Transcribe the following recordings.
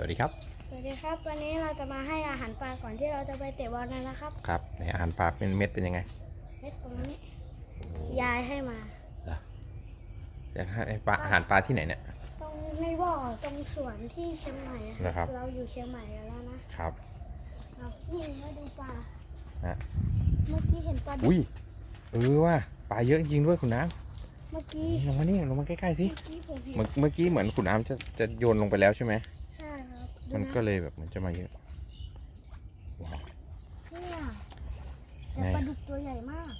วัสดีครับสวัสดีครับ วันนี้เราจะมาให้อาหารปลาก่อนที่เราจะไปเตะบอลกันนะครับ ครับในอาหารปลาเป็นเม็ดเป็นยังไงเม็ดตรงนี้ยายให้มาอยากให้ปลาอาหารปลาที่ไหนเนี่ยตรงไม่บ่อตรงสวนที่เชียงใหม่อะเหรอครับ เราอยู่เชียงใหม่กันแล้วนะครับครับนี่มาดูปลาฮะเมื่อกี้เห็นปลาดุกอุ้ยเออว่าปลาเยอะจริงๆด้วยคุณน้เมื่อกี้ำลงมานี่ลงมาใกล้ๆสิเมื่อกี้ผมเห็นเมื่อเมื่อกี้เหมือนคุณน้ำจะจะโยนลงไปแล้วใช่ไหมใช่ครับดู มันนะก็เลยแบบมันจะมาเยอะว้าวเนี่ยแต่ไหนปลาดุกตัวใหญ่มาก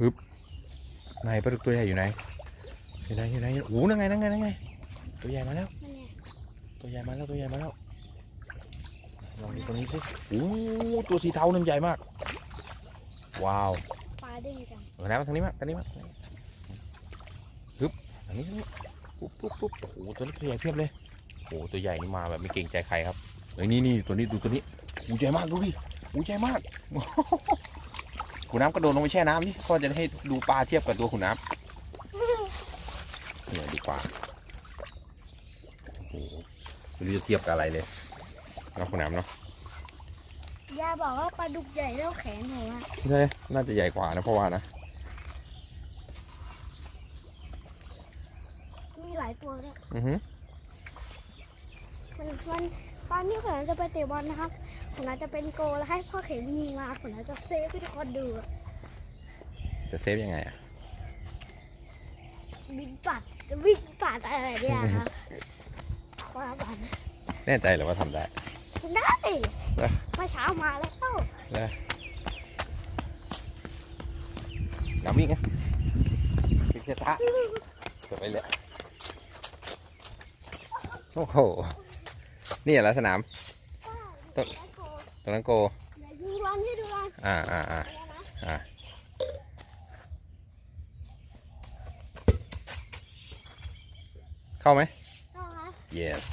ฮึบไหนปลาดุกตัวใหญ่อยู่ไหนอยู่ไหนอยู่ไหนโอ้โหนั่งไงนั่งไงนั่งไงตัวใหญ่มาแล้วนั่นไงตัวใหญ่มาแล้วตัวใหญ่มาแล้วลองดูตัวนี้สิโอ้โหตัวสีเทานั่นใหญ่มาก ว้าวปลาเด้งจังเอาแล้วทางนี้มาทางนี้มาฮึบทางนี้ทางนี้ ปุ๊บปุ๊บปุ๊บโอ้โหตัวนี้ตัวใหญ่เพียบเลยโอ้โหตัวใหญ่นี่มาแบบไม่เกรงใจใครครับเฮ้ยนี่นี่ตัวนี้ดูตัวนี้อู้ใหญ่มากดูดิอู้ใหญ่มากขุนน้ำกระโดดลงไปแช่น้ำนี่ก็จะให้ดูปลาเทียบกับตัวขุนน้ำเนี่ยดูปลาโอ้โหไม่รู้จะเทียบกับอะไรเลยเนาะขุนน้ำเนาะยายบอกว่าปลาดุกใหญ่เท่าแขนผมอะใช่น่าจะใหญ่กว่านะเพราะว่านะ มี หลายตัวด้วยอือฮึวันวันตอนนี้ผมจะไปเตะบอลนะครับผมอาจจะเป็นโกลแล้วให้พ่อเข็มยิงมาผมอาจจะเซฟให้ทุกคนดูอะจะเซฟยังไงอะบินปัดจะวิ่งปัดอะไรเนี่ยครับความฝันแน่ใจเหรือว่าทำได้ได้เหรอเมื่อเช้ามาแล้วเลยน้ำวิ่งไงวิ่งช้าๆจะไปเลย โอ้โห นี่เหรอสนามต้นตรงนั้นโกอย่ายิงบอลให้ดูบอลอ่าอ่าอ่าเนี่ยนะอ่าเข้าไหมเอาครับ yes